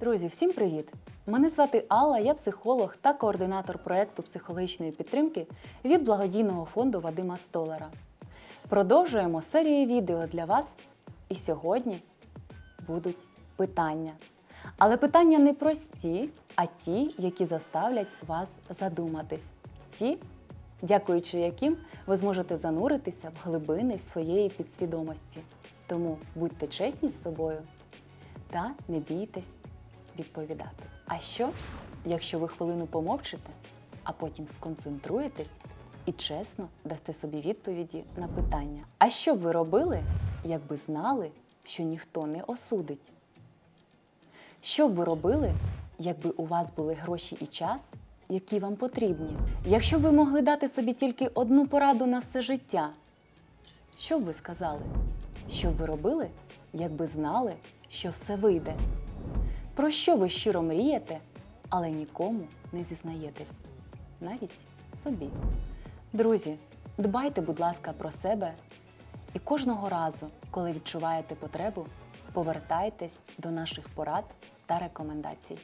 Друзі, всім привіт! Мене звати Алла, я психолог та координатор проєкту психологічної підтримки від благодійного фонду Вадима Столара. Продовжуємо серію відео для вас, і сьогодні будуть питання. Але питання не прості, а ті, які заставлять вас задуматись. Ті, дякуючи яким ви зможете зануритися в глибини своєї підсвідомості. Тому будьте чесні з собою та не бійтесь відповідати. А що, якщо ви хвилину помовчите, а потім сконцентруєтесь і чесно дасте собі відповіді на питання? А що б ви робили, якби знали, що ніхто не осудить? Що б ви робили, якби у вас були гроші і час, які вам потрібні? Якщо ви могли дати собі тільки одну пораду на все життя, що б ви сказали? Що б ви робили, якби знали, що все вийде? Про що ви щиро мрієте, але нікому не зізнаєтесь, навіть собі. Друзі, дбайте, будь ласка, про себе і кожного разу, коли відчуваєте потребу, повертайтесь до наших порад та рекомендацій.